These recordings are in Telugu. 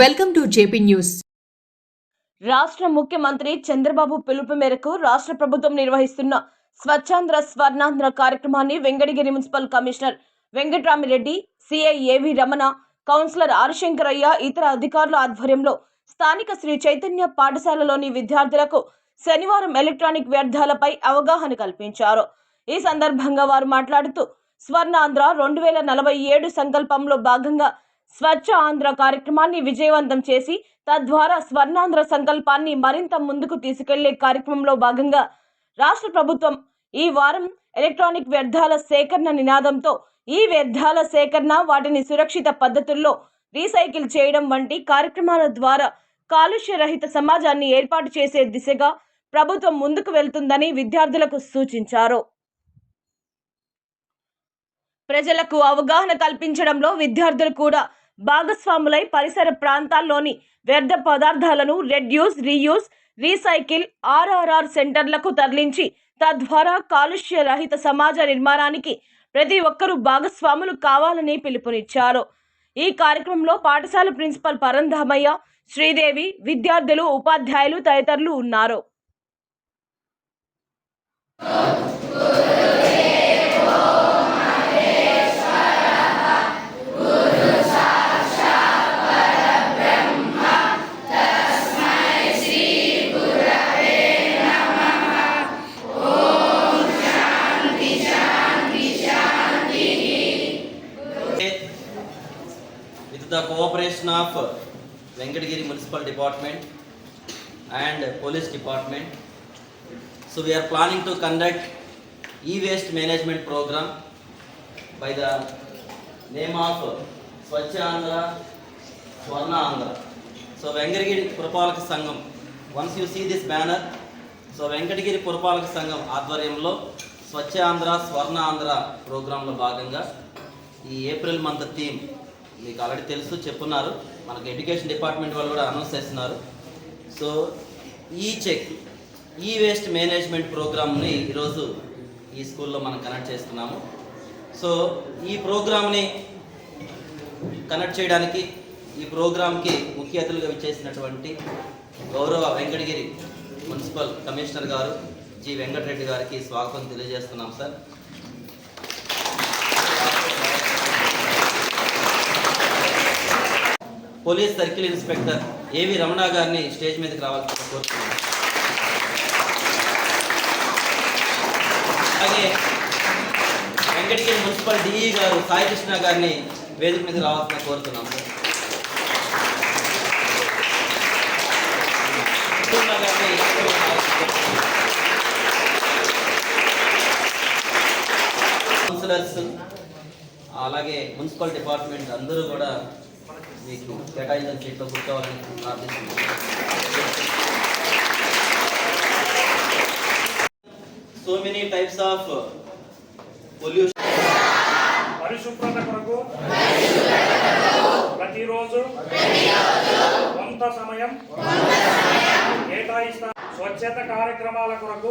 Welcome to JP news. రాష్ట్ర ముఖ్యమంత్రి చంద్రబాబు పిలుపు మేరకు రాష్ట్ర ప్రభుత్వం నిర్వహిస్తున్న స్వచ్ఛాంధ్ర స్వర్ణాంధ్ర కార్యక్రమాన్ని Venkatagiri municipal commissioner Venkatramireddy CI A V Ramana councillor ఆరుశంకరయ్య ఇతర అధికారుల ఆధ్వర్యంలో స్థానిక శ్రీ చైతన్య పాఠశాలలోని విద్యార్థులకు శనివారం ఎలక్ట్రానిక్ వ్యర్థాలపై అవగాహన కల్పించారు. ఈ సందర్భంగా వారు మాట్లాడుతూ స్వర్ణాంధ్ర రెండు వేల నలభై ఏడు సంకల్పంలో భాగంగా స్వచ్ఛ ఆంధ్ర కార్యక్రమాన్ని విజయవంతం చేసి తద్వారా స్వర్ణాంధ్ర సంకల్పాన్ని మరింత ముందుకు తీసుకెళ్ళే కార్యక్రమంలో భాగంగా రాష్ట్ర ప్రభుత్వం ఈ వారం ఎలక్ట్రానిక్ వ్యర్థాల సేకరణ నినాదంతో ఈ వ్యర్థాల సేకరణ వాటిని సురక్షిత పద్ధతుల్లో రీసైకిల్ చేయడం వంటి కార్యక్రమాల ద్వారా కాలుష్య రహిత సమాజాన్ని ఏర్పాటు చేసే దిశగా ప్రభుత్వం ముందుకు వెళ్తుందని విద్యార్థులకు సూచించారు. ప్రజలకు అవగాహన కల్పించడంలో విద్యార్థులు కూడా భాగస్వాములై పరిసర ప్రాంతాల్లోని వ్యర్థ పదార్థాలను రెడ్యూస్ రీయూస్ రీసైకిల్ ఆర్ఆర్ఆర్ సెంటర్లకు తరలించి తద్వారా కాలుష్య రహిత సమాజ నిర్మాణానికి ప్రతి ఒక్కరూ భాగస్వాములు కావాలని పిలుపునిచ్చారు. ఈ కార్యక్రమంలో పాఠశాల ప్రిన్సిపల్ పరంధామయ్య శ్రీదేవి విద్యార్థులు ఉపాధ్యాయులు తదితరులు ఉన్నారు. Of Venkatagiri municipal department and police department so we're planning to conduct ఈ waste management programme by the name of Swachh Andhra Swarna Andhra so Venkatagiri పురపాలక సంఘం once you see this banner so Venkatagiri పురపాలక సంఘం ఆధ్వర్యంలో స్వచ్ఛ ఆంధ్ర స్వర్ణ ఆంధ్ర ప్రోగ్రాంలో భాగంగా ఈ ఏప్రిల్ మంత్ థీమ్ మీకు ఆల్రెడీ తెలుసు చెప్పున్నారు. మనకు ఎడ్యుకేషన్ డిపార్ట్మెంట్ వాళ్ళు కూడా అనౌన్స్ చేస్తున్నారు. సో ఈ చెక్ ఈ వేస్ట్ మేనేజ్మెంట్ ప్రోగ్రామ్ని ఈరోజు ఈ స్కూల్లో మనం కనెక్ట్ చేస్తున్నాము. సో ఈ ప్రోగ్రామ్ని కనెక్ట్ చేయడానికి ఈ ప్రోగ్రామ్కి ముఖ్య అతిథులుగా విచ్చేసినటువంటి గౌరవ వెంకటగిరి మున్సిపల్ కమిషనర్ గారు జి. వెంకటరెడ్డి గారికి స్వాగతం తెలియజేస్తున్నాం సార్. పోలీస్ సర్కిల్ ఇన్స్పెక్టర్ ఏవి రమణ గారిని స్టేజ్ మీదకి రావాల్సి కోరుతున్నాను. అలాగే వెంకటగిరి మున్సిపల్ డిఈ గారు సాయి కృష్ణ గారిని వేదిక మీద రావాల్సిన కోరుతున్నాము కౌన్సిలర్స్ అలాగే మున్సిపల్ డిపార్ట్మెంట్ అందరూ కూడా మీకు కేటాయించిన సీట్లో కూర్చోవాలని ప్రార్థిస్తున్నాను so many types of pollution పరిశుభ్రత కొరకు ప్రతిరోజు కొంత సమయం కేటాయిస్తా. స్వచ్ఛత కార్యక్రమాల కొరకు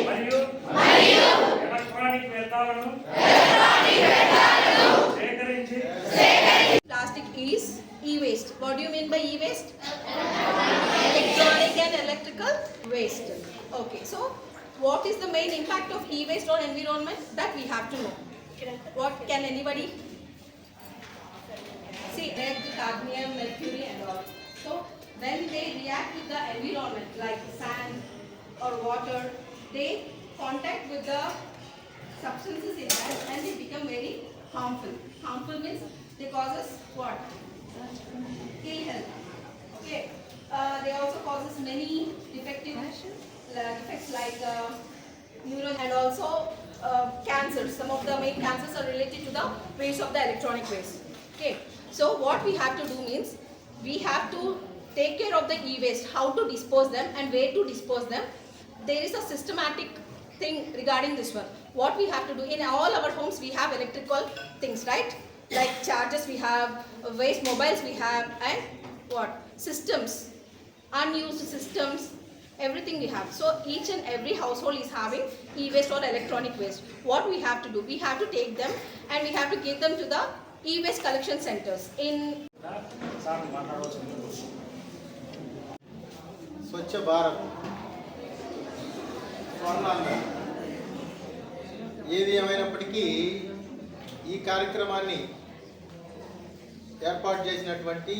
ఎలక్ట్రానిక్ వ్యర్థాలను సేకరించి Plastic is e-waste. What do you mean by e-waste? Electronic and electrical waste. Okay, so what is the main impact of e-waste on environment? That we have to know. What can anybody? See, lead, cadmium, mercury and all. So when they react with the environment like sand or water, they contact with the substances in that and they become very harmful. Harmful means they cause us what? Ill health. Okay. Uh, they also causes many defective uh, defects like uh, neuro and also uh, cancers. Some of the main cancers are related to the waste of the electronic waste. Okay. So what we have to do means we have to take care of the e-waste, how to dispose them and where to dispose them. There is a systematic thing regarding this one what we have to do in all our homes we have electrical things right? Like chargers we have uh, waste mobiles we have and what? Systems. Unused systems. Everything we have. So each and every household is having e-waste or electronic waste. What we have to do we have to take them and we have to give them to the e-waste collection centers in स्वच्छ भारत ఏది ఏమైనప్పటికీ ఈ కార్యక్రమాన్ని ఏర్పాటు చేసినటువంటి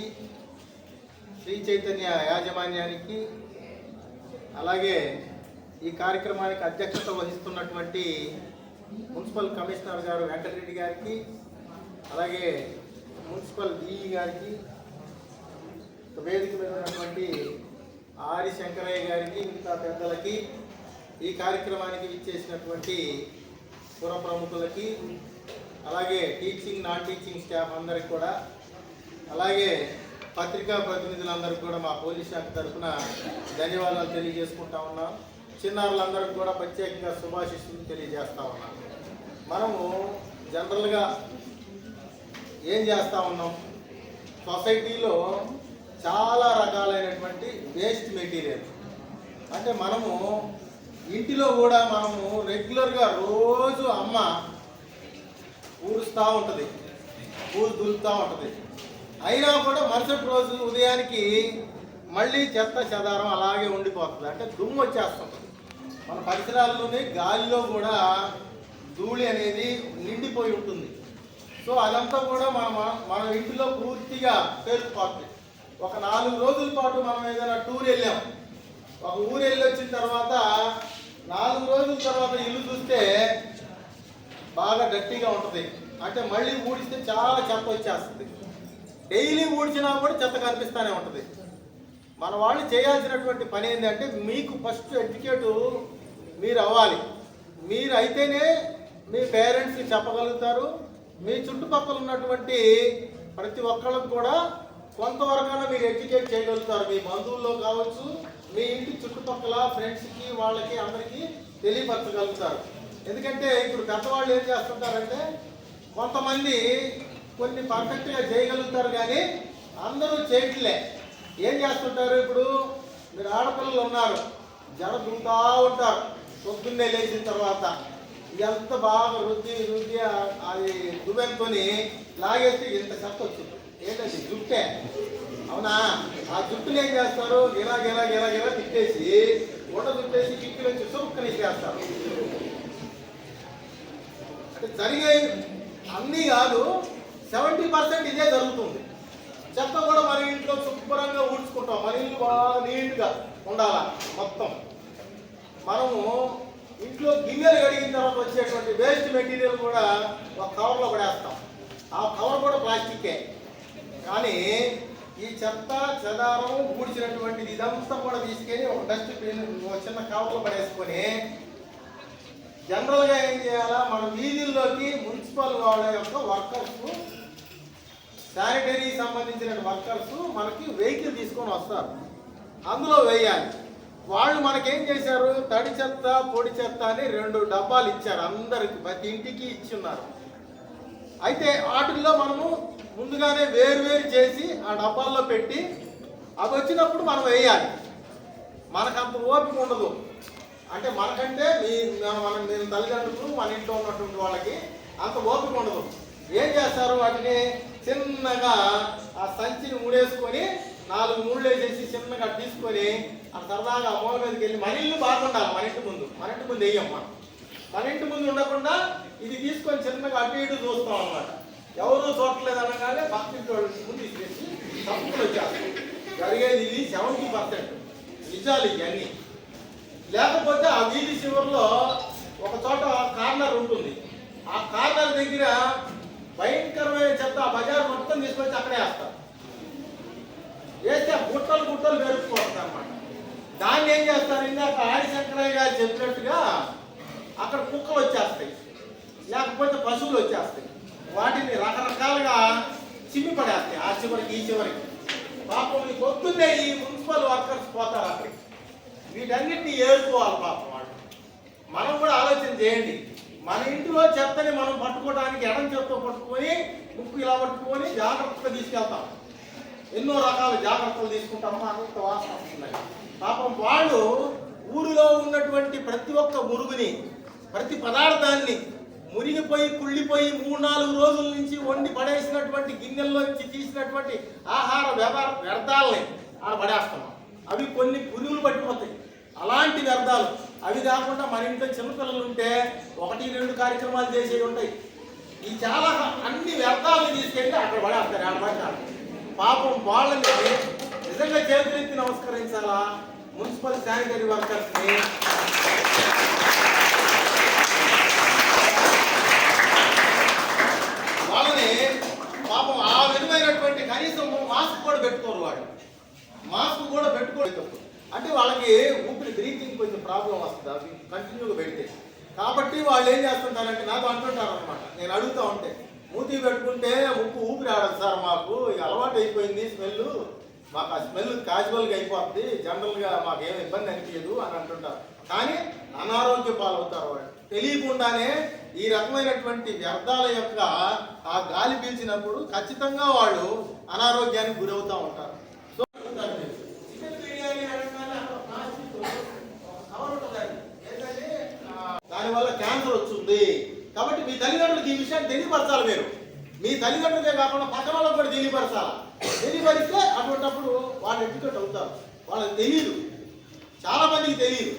శ్రీ చైతన్య యాజమాన్యానికి అలాగే ఈ కార్యక్రమానికి అధ్యక్షత వహిస్తున్నటువంటి మున్సిపల్ కమిషనర్ గారు వెంకటరెడ్డి గారికి అలాగే మున్సిపల్ డిఈ గారికి వేదిక మీద ఉన్నటువంటి ఆరి శంకరయ్య గారికి మిగతా పెద్దలకి ఈ కార్యక్రమానికి విచ్చేసినటువంటి పుర ప్రముఖులకి అలాగే టీచింగ్ నాన్ టీచింగ్ స్టాఫ్ అందరికి కూడా అలాగే పత్రికా ప్రతినిధులందరికీ కూడా మా పోలీస్ శాఖ తరఫున ధన్యవాదాలు తెలియజేసుకుంటా ఉన్నాం. చిన్నారులందరికీ కూడా ప్రత్యేకంగా శుభాశిస్సులు తెలియజేస్తూ ఉన్నాం. మనము జనరల్గా ఏం చేస్తూ ఉన్నాం? సొసైటీలో చాలా రకాలైనటువంటి వేస్ట్ మెటీరియల్. అంటే మనము ఇంటిలో కూడా మనము రెగ్యులర్గా రోజు అమ్మ ఊరుస్తూ ఉంటుంది. ఊరు దులుపుతూ ఉంటుంది. అయినా కూడా మరుసటి రోజు ఉదయానికి మళ్ళీ చెత్త చెదారం అలాగే ఉండిపోతుంది. అంటే దుమ్ము వచ్చేస్తుంది. మన పరిసరాల్లోనే గాలిలో కూడా ధూళి అనేది నిండిపోయి ఉంటుంది. సో అదంతా కూడా మన మన ఇంటిలో పూర్తిగా పేరుకుపోతుంది. ఒక నాలుగు రోజుల పాటు మనం ఏదైనా టూర్ వెళ్ళాం. ఒక ఊరు వెళ్ళి వచ్చిన తర్వాత నాలుగు రోజుల తర్వాత ఇల్లు చూస్తే బాగా గట్టిగా ఉంటుంది. అంటే మళ్ళీ ఊడిస్తే చాలా చెత్త వచ్చేస్తుంది. డైలీ ఊడ్చినా కూడా చెత్త కనిపిస్తూనే ఉంటుంది. మన వాళ్ళు చేయాల్సినటువంటి పని ఏంటంటే మీకు ఫస్ట్ ఎడ్యుకేట్ మీరు అవ్వాలి. మీరు అయితేనే మీ పేరెంట్స్కి చెప్పగలుగుతారు. మీ చుట్టుపక్కల ఉన్నటువంటి ప్రతి ఒక్కళ్ళకు కూడా కొంతవరకైనా మీరు ఎడ్యుకేట్ చేయగలుగుతారు. మీ బంధువుల్లో కావచ్చు మీ ఇంటి చుట్టుపక్కల ఫ్రెండ్స్కి వాళ్ళకి అందరికీ తెలియపరచగలుగుతారు. ఎందుకంటే ఇప్పుడు పెద్దవాళ్ళు ఏం చేస్తుంటారంటే కొంతమంది కొన్ని పర్ఫెక్ట్గా చేయగలుగుతారు కానీ అందరూ చేయట్లే. ఏం చేస్తుంటారు ఇప్పుడు? మీరు ఆడపిల్లలు ఉన్నారు జడ దుంతా ఉంటారు. పొద్దున్నే లేచిన తర్వాత ఎంత బాగా రుద్ది రుద్ది అది దువ్వెనుకొని లాగేస్తే ఇంత చెత్త వచ్చింది ఏంటంటే జుట్టే. అవునా? ఆ జుట్టుని ఏం చేస్తారు? గిలా ఇలా ఇలా తిట్టేసి ఉండ తిట్టేసి కిక్కి నుంచి సురుక్కని చేస్తారు అంటే జరిగే అన్నీ కాదు సెవెంటీ పర్సెంట్ ఇదే జరుగుతుంది. చెత్త కూడా మన ఇంట్లో శుభ్రంగా ఊడ్చుకుంటాం. మన ఇల్లు బాగా నీట్గా ఉండాలా? మొత్తం. మనము ఇంట్లో గిన్నెలు కడిగిన తర్వాత వచ్చేటువంటి వేస్ట్ మెటీరియల్ కూడా ఒక కవర్లో పడేస్తాం. ఆ కవర్ కూడా ప్లాస్టికే కానీ ఈ చెత్త చెదారం ఊడ్చినటువంటిది ఇదంతా కూడా తీసుకెళ్ళి ఒక డస్ట్బిన్ చిన్న కవర్లో పడేసుకొని జనరల్గా ఏం చేయాలా? మన వీధుల్లోకి మున్సిపల్ వాళ్ళ యొక్క వర్కర్స్ శానిటరీ సంబంధించిన వర్కర్స్ మనకి వెహికల్ తీసుకొని వస్తారు. అందులో వేయాలి. వాళ్ళు మనకేం చేశారు? తడి చెత్త పొడి చెత్త అని రెండు డబ్బాలు ఇచ్చారు అందరికి ప్రతి ఇంటికి ఇచ్చున్నారు. అయితే వాటిల్లో మనము ముందుగానే వేరు వేరు చేసి ఆ డబ్బాల్లో పెట్టి అవి వచ్చినప్పుడు మనం వేయాలి. మనకంత ఓపిక ఉండదు. అంటే మనకంటే మీ మన- నేను తల్లిదండ్రులు మన ఇంట్లో ఉన్నటువంటి వాళ్ళకి అంత ఓపిక ఉండదు. ఏం చేస్తారు? వాటిని చిన్నగా ఆ సంచిని మూడేసుకొని నాలుగు ముళ్ళు వేసేసి చిన్నగా తీసుకొని ఆ సరదాగా మూల మీదకి వెళ్ళి మన ఇల్లు బాగుండాలి మన ఇంటి ముందు. మన ఇంటి ముందు వెయ్యమ్మ మన ఇంటి ముందు ఉండకుండా ఇది తీసుకొని చిన్నగా అటు ఇటు చూస్తాం అనమాట ఎవరు చూడట్లేదు అనగానే పక్కింటి వాళ్ళ ముందు ఇచ్చేసి తప్పులు వచ్చేస్తాం జరిగేది ఇది సెవెంటీ పర్సెంట్. నిజాలు ఇవన్నీ. లేకపోతే ఆ వీధి చివరిలో ఒక చోట కార్నర్ ఉంటుంది. ఆ కార్నర్ దగ్గర భయంకరమైన చెత్త ఆ బజార్ మొత్తం తీసుకొచ్చి అక్కడే వేస్తారు. వేస్తే గుట్టలు గుట్టలు పెరుగుతుంది అనమాట దాన్ని ఏం చేస్తారు? ఇందాక ఆది శంకరయ్య గారు చెప్పినట్టుగా అక్కడ కుక్కలు వచ్చేస్తాయి. లేకపోతే పశువులు వచ్చేస్తాయి. వాటిని రకరకాలుగా చిమ్మి పడేస్తాయి. ఆ చివరికి ఈ చివరికి. పాపం ఈ పొద్దున్నే ఈ మున్సిపల్ వర్కర్స్ పోతారు అక్కడికి. వీటన్నిటిని ఏరుకోవాలి పాపం వాళ్ళు. మనం కూడా ఆలోచన చేయండి. మన ఇంటిలో చెత్తని మనం పట్టుకోవడానికి ఎడం చెత్త పట్టుకొని ముక్కు ఇలా పట్టుకొని జాగ్రత్తగా తీసుకెళ్తాం. ఎన్నో రకాల జాగ్రత్తలు తీసుకుంటాము అంత వాసన వస్తున్నాయి పాపం వాళ్ళు ఊరిలో ఉన్నటువంటి ప్రతి ఒక్క మురుగుని ప్రతి పదార్థాన్ని మురిగిపోయి కుళ్ళిపోయి మూడు నాలుగు రోజుల నుంచి వండి పడేసినటువంటి గిన్నెల్లో నుంచి తీసినటువంటి ఆహార వ్యవహార వ్యర్థాలని ఆడ పడేస్తున్నాం. అవి కొన్ని పురుగులు పట్టిపోతాయి. అలాంటి వ్యర్థాలు. అవి కాకుండా మన ఇంట్లో చిన్నపిల్లలు ఉంటే ఒకటి రెండు కార్యక్రమాలు చేసేవి ఉంటాయి. ఈ చాలా అన్ని వ్యర్థాలను తీసుకెళ్ళి అక్కడ పడేస్తారు ఆడ పాపం వాళ్ళని నిజంగా చేతులెత్తి నమస్కరించాలా? Municipal sanitary వర్కర్స్ని. వాళ్ళని పాపం ఆ విధమైనటువంటి కనీసం మాస్క్ కూడా పెట్టుకోరు వాడు మాస్క్ కూడా పెట్టుకోలేదు. అంటే వాళ్ళకి ఊపిరి బ్రీతింగ్ కొంచెం ప్రాబ్లం వస్తుంది. అవి కంటిన్యూగా పెడితే. కాబట్టి వాళ్ళు ఏం చేస్తుంటారంటే నాతో అంటుంటారు అనమాట నేను అడుగుతా ఉంటే మూతి పెట్టుకుంటే ఆడదు సార్ మాకు. అలవాటు అయిపోయింది స్మెల్ మాకు ఆ స్మెల్ క్యాజువల్గా అయిపోతుంది జనరల్గా మాకు ఏం ఇబ్బంది అనిపించదు అని అంటుంటారు. కానీ అనారోగ్య పాలవుతారు వాళ్ళు. తెలియకుండానే ఈ రకమైనటువంటి వ్యర్థాల యొక్క ఆ గాలి పీల్చినప్పుడు ఖచ్చితంగా వాళ్ళు అనారోగ్యానికి గురవుతూ ఉంటారు. సో దానివల్ల క్యాన్సర్ వస్తుంది. కాబట్టి మీ తల్లిదండ్రులకు ఈ విషయాన్ని తెలియపరచాలి మీరు. మీ తల్లిదండ్రులే కాకుండా పక్కన వాళ్ళకి కూడా తెలియపరచాలి? తెలియపరిస్తే అటువంటిప్పుడు వాళ్ళు ఎడ్యుకేట్ అవుతారు. వాళ్ళకి తెలియదు చాలా మందికి తెలియదు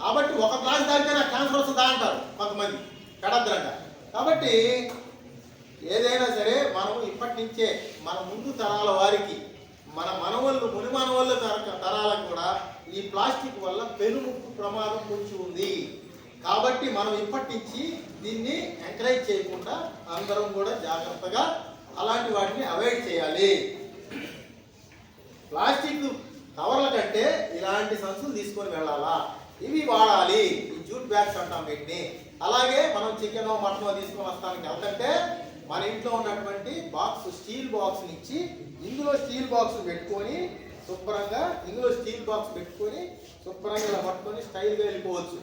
కాబట్టి ఒక క్లాస్ తాగితే నాకు క్యాన్సర్ వస్తుందా అంటారు కొంతమంది. కడద్రంట కాబట్టి ఏదైనా సరే మనం ఇప్పటి నుంచే మన ముందు తరాల వారికి మన మనవళ్ళు ముని మనవళ్ళు తర- తరాలకు కూడా ఈ ప్లాస్టిక్ వల్ల పెనుముప్పు ప్రమాదం పొంచి ఉంది. కాబట్టి మనం ఇప్పటి నుంచి దీన్ని ఎంకరేజ్ చేయకుండా అందరం కూడా జాగ్రత్తగా అలాంటి వాటిని అవాయిడ్ చేయాలి. ప్లాస్టిక్ కవర్ల కంటే ఇలాంటి సంచులు తీసుకొని వెళ్ళాలా? ఇవి వాడాలి. ఈ జూట్ బ్యాగ్స్ అంటాం వీటిని. అలాగే మనం చికెన్ మటన్ తీసుకొని వస్తానికి వెళ్తుంటే మన ఇంట్లో ఉన్నటువంటి బాక్స్ స్టీల్ బాక్స్ ఇచ్చి ఇందులో స్టీల్ బాక్స్ పెట్టుకొని శుభ్రంగా ఇందులో స్టీల్ బాక్స్ పెట్టుకొని శుభ్రంగా ఇలా పట్టుకొని స్టైల్గా వెళ్ళిపోవచ్చు.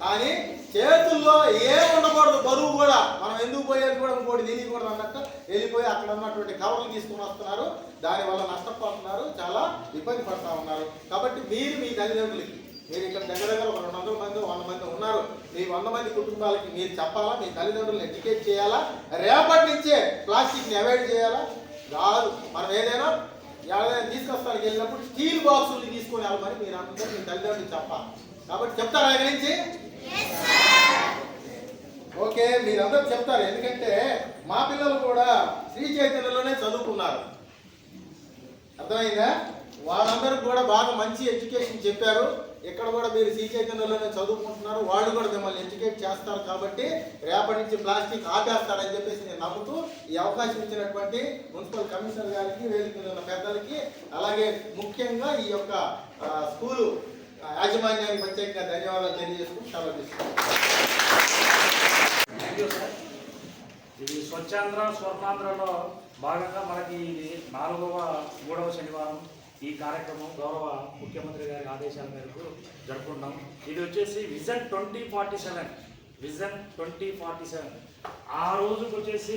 కానీ చేతుల్లో ఏం ఉండకూడదు బరువు కూడా. మనం ఎందుకు పోయేది కూడా ఇంకోటి తెలియకూడదు అన్నట్టు వెళ్ళిపోయి అక్కడ ఉన్నటువంటి కవర్లు తీసుకుని వస్తున్నారు. దానివల్ల నష్టపోతున్నారు. చాలా ఇబ్బంది పడతా ఉన్నారు. కాబట్టి మీరు మీ తల్లిదండ్రులకి మీరు ఇక్కడ దగ్గర దగ్గర ఒక రెండు వందల మంది వంద మంది ఉన్నారు. మీ వంద మంది కుటుంబాలకి మీరు చెప్పాలా? మీ తల్లిదండ్రులను ఎడ్యుకేట్ చేయాలా? రేపటి నుంచే ప్లాస్టిక్ని అవాయిడ్ చేయాలా? కాదు. మనం ఏదైనా ఏదైనా తీసుకొస్తానికి వెళ్ళినప్పుడు స్టీల్ బాక్సులు తీసుకొని వెళ్ళమని మీరు అందరూ మీ తల్లిదండ్రులు చెప్పాలి. కాబట్టి చెప్తారా ఆయన నుంచి? ఓకే మీరందరూ చెప్తారు. ఎందుకంటే మా పిల్లలు కూడా శ్రీ చైతన్యలోనే చదువుకున్నారు. అర్థమైందా? వాళ్ళందరూ కూడా బాగా మంచి ఎడ్యుకేషన్ చెప్పారు. ఇక్కడ కూడా మీరు శ్రీ చైతన్యలోనే చదువుకుంటున్నారు. వాళ్ళు కూడా మిమ్మల్ని ఎడ్యుకేట్ చేస్తారు కాబట్టి రేపటి నుంచి ప్లాస్టిక్ ఆపేస్తారని చెప్పేసి నేను నమ్ముతూ ఈ అవకాశం ఇచ్చినటువంటి మున్సిపల్ కమిషనర్ గారికి వేదిక మీద ఉన్న పెద్దలకి అలాగే ముఖ్యంగా ఈ యొక్క స్కూలు యాజమాన్యానికి ప్రత్యేకంగా ధన్యవాదాలు తెలియజేసుకుని సెలవు థ్యాంక్ యూ సార్ ఇది స్వచ్ఛాంధ్ర స్వర్ణాంధ్రలో భాగంగా మనకి ఇది నాలుగవ మూడవ శనివారం ఈ కార్యక్రమం గౌరవ ముఖ్యమంత్రి గారి ఆదేశాల మేరకు జరుపుకుంటాం. ఇది వచ్చేసి vision twenty forty seven. Vision twenty forty seven. ఆ రోజుకు వచ్చేసి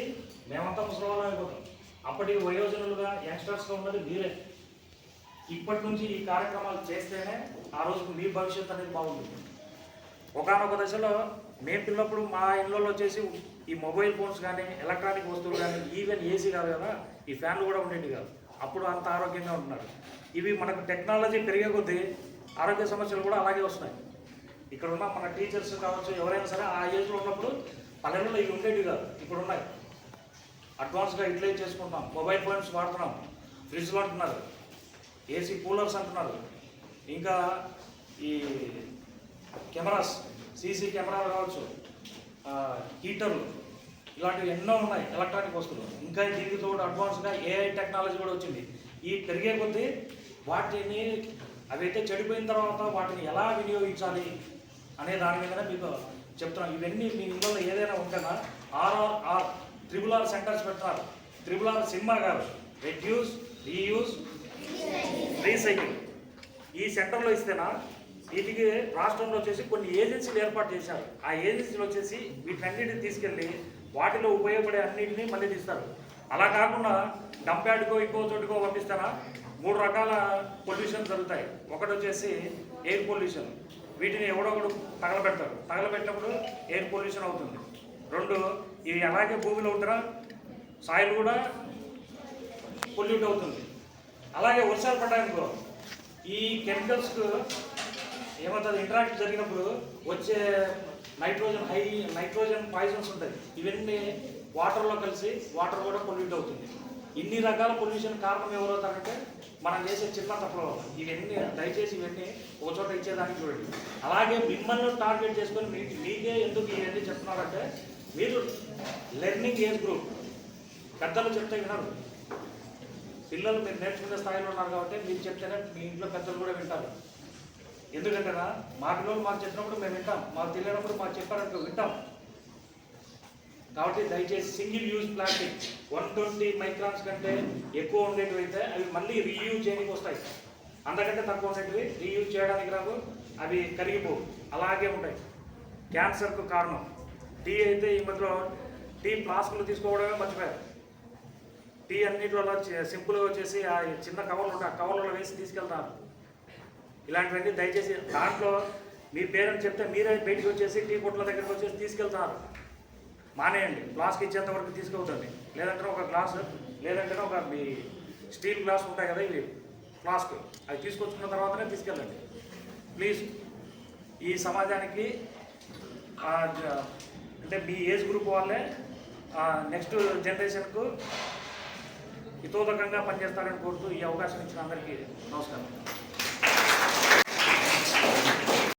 మేమంతా ముసలివాళ్ళం అయిపోతాం అప్పటికి వయోజనులుగా యంగ్స్టర్స్గా ఉన్నది మీరే. ఇప్పటి నుంచి ఈ కార్యక్రమాలు చేస్తేనే ఆ రోజుకు మీ భవిష్యత్తు అనేది బాగుంటుంది. ఒకనొక దశలో మేము పిల్లప్పుడు మా ఇళ్ళలో వచ్చేసి ఈ మొబైల్ ఫోన్స్ కానీ ఎలక్ట్రానిక్ వస్తువులు కానీ ఈవెన్ ఏసీ కాదు కదా ఈ ఫ్యాన్లు కూడా ఉండేవి కాదు. అప్పుడు అంత ఆరోగ్యంగా ఉంటున్నారు ఇవి మనకు టెక్నాలజీ పెరిగే కొద్దీ ఆరోగ్య సమస్యలు కూడా అలాగే వస్తున్నాయి. ఇక్కడ ఉన్న మన టీచర్స్ కావచ్చు ఎవరైనా సరే ఆ ఏజ్లో ఉన్నప్పుడు పల్లెల్లో ఇవి ఉండేవి కాదు ఇప్పుడు ఉన్నాయి. అడ్వాన్స్గా యూటిలైజ్ చేసుకుంటున్నాం మొబైల్ ఫోన్స్ వాడుతున్నాం ఫ్రిడ్జ్లు అంటున్నారు. ఏసీ కూలర్స్ అంటున్నారు. ఇంకా ఈ కెమెరాస్ సీసీ కెమెరాలు కావచ్చు హీటర్లు ఇలాంటివి ఎన్నో ఉన్నాయి ఎలక్ట్రానిక్ వస్తువులు. ఇంకా దీనితో అడ్వాన్స్గా ఏఐ టెక్నాలజీ కూడా వచ్చింది. ఈ పెరిగే కొద్దీ వాటిని అవైతే చెడిపోయిన తర్వాత వాటిని ఎలా వినియోగించాలి అనే దాని మీదనే మీకు చెప్తున్నాం ఇవన్నీ మీ ఇంట్లో ఏదైనా ఉంటేనా ఆర్ఆర్ఆర్ త్రిబుల్ ఆర్ సెంటర్స్ పెడతారు. త్రిబుల్ ఆర్ సినిమా గారు రెడ్యూస్ రీయూస్ రీసైకిల్ ఈ సెంటర్లో ఇస్తేనా? వీటికి రాష్ట్రంలో వచ్చేసి కొన్ని ఏజెన్సీలు ఏర్పాటు చేశారు. ఆ ఏజెన్సీలు వచ్చేసి వీటన్నిటిని తీసుకెళ్ళి వాటిలో ఉపయోగపడే అన్నిటిని మళ్ళీ తీస్తారు. అలా కాకుండా డంప్యార్డ్కో ఇంకో చోటుకో పంపిస్తారా? మూడు రకాల పొల్యూషన్ జరుగుతాయి. ఒకటి వచ్చేసి ఎయిర్ పొల్యూషన్. వీటిని ఎవడో ఒకడు తగలబెడతారు తగలబెట్టినప్పుడు ఎయిర్ పొల్యూషన్ అవుతుంది. రెండు ఇవి అలాగే భూమిలో ఉంటారా? సాయిల్ కూడా పొల్యూట్ అవుతుంది. అలాగే వర్షాలు పడ్డాయనుకో ఈ కెమికల్స్కు ఏమవుతుంది ఇంటరాక్ట్ జరిగినప్పుడు వచ్చే నైట్రోజన్ హై నైట్రోజన్ పాయిజన్స్ ఉంటాయి. ఇవన్నీ వాటర్లో కలిసి వాటర్ కూడా పొల్యూట్ అవుతుంది. ఇన్ని రకాల పొల్యూషన్ కారణం ఎవరవుతారంటే మనం చేసే చిన్న తప్పుల ఇవన్నీ దయచేసి ఇవన్నీ ఒక చోట ఇచ్చేదానికి చూడండి. అలాగే మిమ్మల్ని టార్గెట్ చేసుకొని మీకు మీకే ఎందుకు ఇవన్నీ చెప్తున్నారంటే మీరు లెర్నింగ్ ఏజ్ గ్రూప్ పెద్దలు చెప్తే వినరు. పిల్లలు మీరు నేర్చుకునే స్థాయిలో ఉన్నారు కాబట్టి మీరు చెప్తేనే మీ ఇంట్లో పెద్దలు కూడా వింటారు. ఎందుకంటేనా మా పిల్లలు మాకు చెప్పినప్పుడు మేము వింటాం మాకు తెలియనప్పుడు మాకు చెప్పారనుకో వింటాం. కాబట్టి దయచేసి single use plastic one twenty microns కంటే ఎక్కువ ఉండేటివి అయితే అవి మళ్ళీ రీయూజ్ చేయడానికి వస్తాయి. అంతకంటే తక్కువ ఉండేటివి రీయూజ్ చేయడానికి రాదు అవి కరిగిపోవు. అలాగే ఉంటాయి. క్యాన్సర్కు కారణం. టీ అయితే ఈ మధ్యలో టీ ఫ్లాస్కులు తీసుకోవడమే మర్చిపోయారు. టీ అన్నిటిలో సింపుల్గా వచ్చేసి ఆ చిన్న కవర్లు ఉంటాయి ఆ కవర్లలో వేసి తీసుకెళ్తారు. ఇలాంటివన్నీ దయచేసి దాంట్లో మీ పేరెంట్స్ చెప్తే మీరే బయటికి వచ్చేసి టీ కొట్ల దగ్గరికి వచ్చేసి తీసుకెళ్తారు. మానేయండి. ఫ్లాస్క్ ఇచ్చేంత వరకు తీసుకెళ్తుంది లేదంటే ఒక గ్లాస్ లేదంటే ఒక మీ స్టీల్ గ్లాస్ ఉంటాయి కదా ఇవి ఫ్లాస్క్. అవి తీసుకొచ్చుకున్న తర్వాతనే తీసుకెళ్ళండి. ప్లీజ్. ఈ సమాజానికి అంటే మీ ఏజ్ గ్రూప్ వాళ్ళే నెక్స్ట్ జనరేషన్కు హితోదకంగా పనిచేస్తారని కోరుతూ ఈ అవకాశం ఇచ్చిన అందరికీ నమస్కారం.